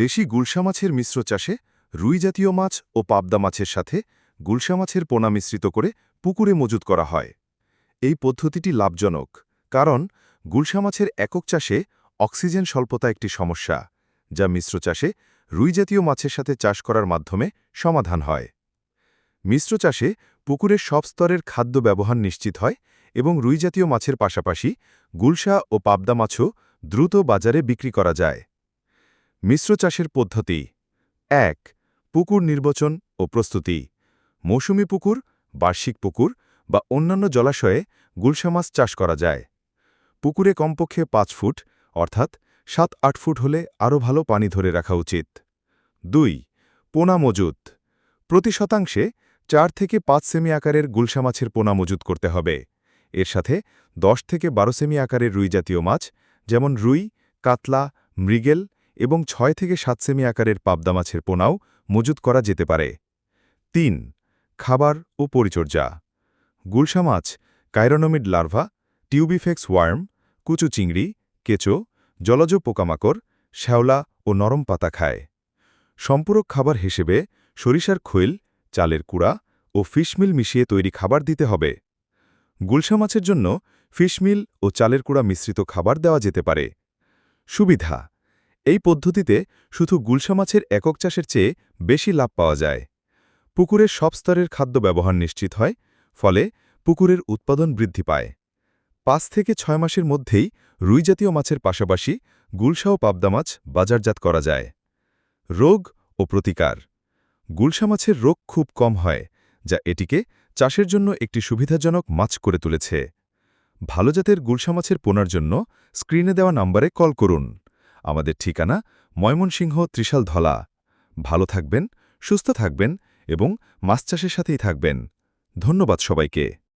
দেশি গুলশা মাছের মিশ্র চাষে রুই জাতীয় মাছ ও পাবদা মাছের সাথে গুলশা মাছের পোনা মিশ্রিত করে পুকুরে মজুত করা হয়। এই পদ্ধতিটি লাভজনক, কারণ গুলশা মাছের একক চাষে অক্সিজেন স্বল্পতা একটি সমস্যা, যা মিশ্র চাষে রুই জাতীয় মাছের সাথে চাষ করার মাধ্যমে সমাধান হয়। মিশ্র চাষে পুকুরের সব স্তরের খাদ্য ব্যবহার নিশ্চিত হয় এবং রুই জাতীয় মাছের পাশাপাশি গুলশা ও পাবদা মাছও দ্রুত বাজারে বিক্রি করা যায়। মিশ্র চাষের পদ্ধতি। এক, পুকুর নির্বাচন ও প্রস্তুতি। মৌসুমি পুকুর, বার্ষিক পুকুর বা অন্যান্য জলাশয়ে গুলশা মাছ চাষ করা যায়। পুকুরে কমপক্ষে পাঁচ ফুট, অর্থাৎ সাত, আট ফুট হলে আরও ভালো পানি ধরে রাখা উচিত। দুই, পোনা মজুত। প্রতি শতাংশে চার থেকে পাঁচ সেমি আকারের গুলশা মাছের পোনা মজুত করতে হবে। এর সাথে দশ থেকে বারো সেমি আকারের রুই জাতীয় মাছ, যেমন রুই, কাতলা, মৃগেল এবং ছয় থেকে সাত সেমি আকারের পাবদা মাছের পোনাও মজুত করা যেতে পারে। তিন, খাবার ও পরিচর্যা। গুলশা মাছ, কাইরোনোমিড লার্ভা, টিউবিফেক্স ওয়ার্ম, কুচু চিংড়ি, কেঁচো, জলজ পোকামাকড়, শ্যাওলা ও নরম পাতা খায়। সম্পূরক খাবার হিসেবে সরিষার খৈল, চালের কুড়া ও ফিশমিল মিশিয়ে তৈরি খাবার দিতে হবে। গুলশা মাছের জন্য ফিশমিল ও চালের কুড়া মিশ্রিত খাবার দেওয়া যেতে পারে। সুবিধা এই পদ্ধতিতে শুধু গুলশা মাছের একক চাষের চেয়ে বেশি লাভ পাওয়া যায়। পুকুরের সব স্তরের খাদ্য ব্যবহার নিশ্চিত হয়, ফলে পুকুরের উৎপাদন বৃদ্ধি পায়। পাঁচ থেকে ছয় মাসের মধ্যেই রুই জাতীয় মাছের পাশাপাশি গুলশা ও পাবদা মাছ বাজারজাত করা যায়। রোগ ও প্রতিকার। গুলশা মাছের রোগ খুব কম হয়, যা এটিকে চাষের জন্য একটি সুবিধাজনক মাছ করে তুলেছে। ভালো জাতের গুলশা মাছের পোনার জন্য স্ক্রিনে দেওয়া নম্বরে কল করুন। আমাদের ঠিকানা ময়মনসিংহ ত্রিশাল ধলা। ভালো থাকবেন, সুস্থ থাকবেন এবং মাছ চাষের সাথেই থাকবেন। ধন্যবাদ সবাইকে।